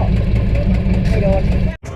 はい、わかり。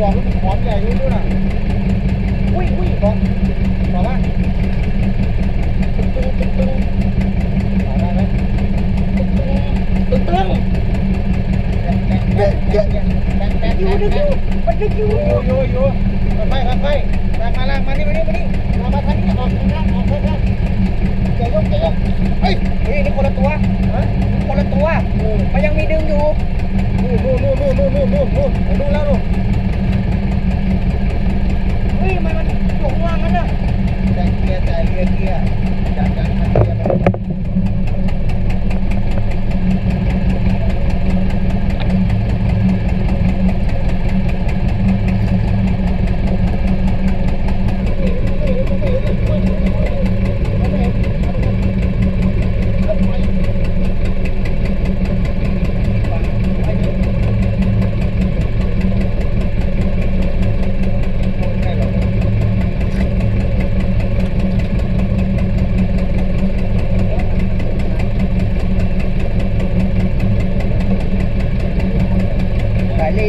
บอกอใหญ่ด้วยด้วยนะอุ้ยอุ้ยบอกบอกว่าตึ้งตึ้งตึ้งตึ้งบอกได้ไหมตึ้งตึ้งตึ้งตึ้งเยอะเยอะแบงแบงอยู่ดึกอยู่มันดึกอยู่อยู่อยู่ค่อยค่อยค่อยลากมาลากมานี่มานี่มานี่มามาทางนี้ออกทางนั้นออกทางนั้นเจ๊ยกเจ๊ยกเฮ้ยนี่นี่คนละตัวฮะคนละตัวมันยังมีดึงอยู่นู่นนู่นนู่นนู่นนู่นนู่นดูแล้วนู่น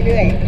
เรื่อยๆ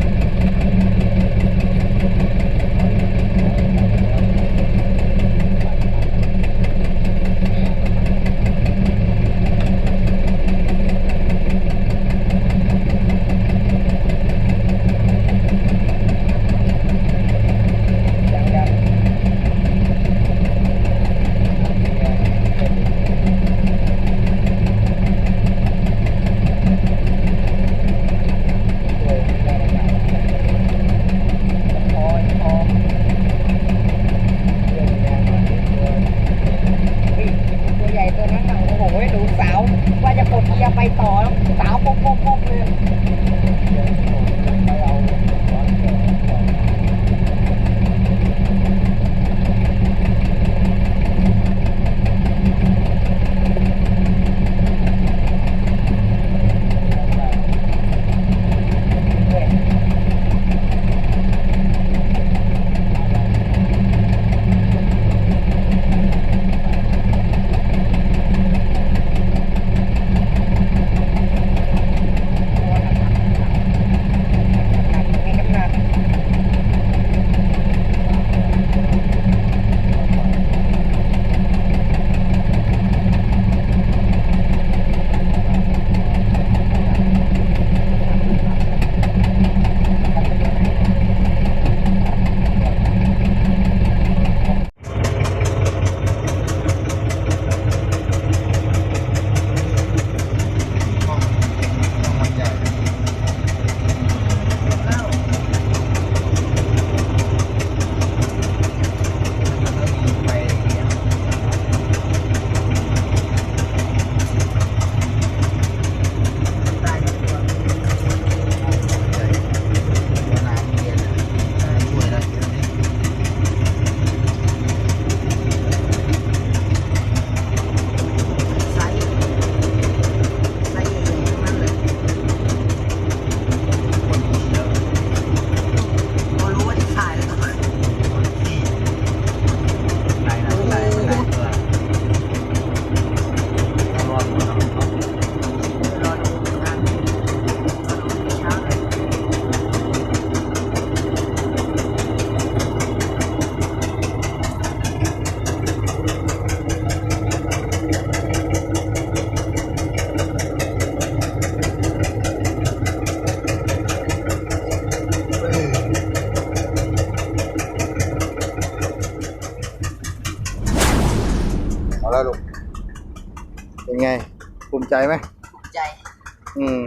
ใจไหมใจ อืม